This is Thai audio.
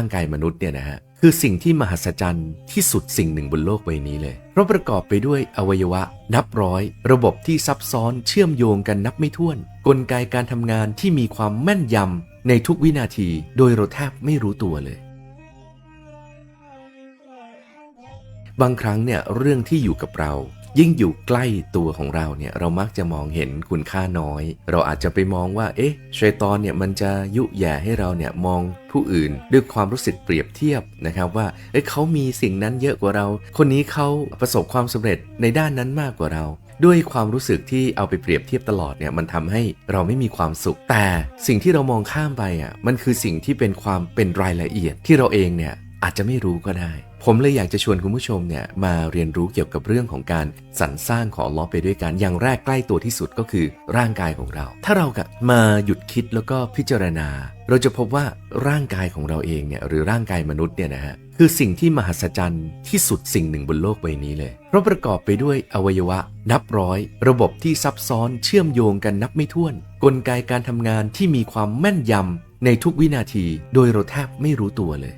ร่างกายมนุษย์เนี่ยนะฮะคือสิ่งที่มหัศจรรย์ที่สุดสิ่งหนึ่งบนโลกใบนี้เลยเพราะประกอบไปด้วยอวัยวะ นับร้อย ระบบที่ซับซ้อนเชื่อมโยงกันนับไม่ถ้วน กลไกการทำงานที่มีความแม่นยำในทุกวินาที โดยเราแทบไม่รู้ตัวเลย บางครั้งเนี่ยเรื่องที่อยู่กับเรา ยิ่งอยู่ใกล้ตัวของเราเนี่ยเรามักจะมองเห็นคุณค่าน้อย เราอาจจะไปมองว่า เอ๊ะชัยตอนเนี่ยมันจะยุแย่ให้เราเนี่ยมองผู้อื่นด้วยความรู้สึกเปรียบเทียบนะครับว่าเอ้ยเขามีสิ่งนั้นเยอะกว่าเรา คนนี้เขาประสบความสำเร็จในด้านนั้นมากกว่าเรา ด้วยความรู้สึกที่เอาไปเปรียบเทียบตลอดเนี่ยมันทำให้เราไม่มีความสุข แต่สิ่งที่เรามองข้ามไปอะมันคือสิ่งที่เป็นความเป็นรายละเอียดที่เราเองเนี่ย อาจจะไม่รู้ก็ได้ ผมเลยอยากจะชวนคุณผู้ชมเนี่ยมาเรียนรู้เกี่ยวกับเรื่องของการสรรสร้างของลเลอไปด้วยกันอย่างแรกใกล้ตัวที่สุดก็คือร่างกายของเรา ถ้าเรากับมาหยุดคิดแล้วก็พิจารณา เราจะพบว่าร่างกายของเราเองเนี่ยหรือร่างกายมนุษย์เนี่ยนะฮะคือสิ่งที่มหัศจรรย์ที่สุดสิ่งหนึ่งบนโลกใบนี้เลย เพราะประกอบไปด้วยอวัยวะ นับร้อย ระบบที่ซับซ้อนเชื่อมโยงกันนับไม่ถ้วน กลไกการทำงานที่มีความแม่นยำในทุกวินาที โดยเราแทบไม่รู้ตัวเลย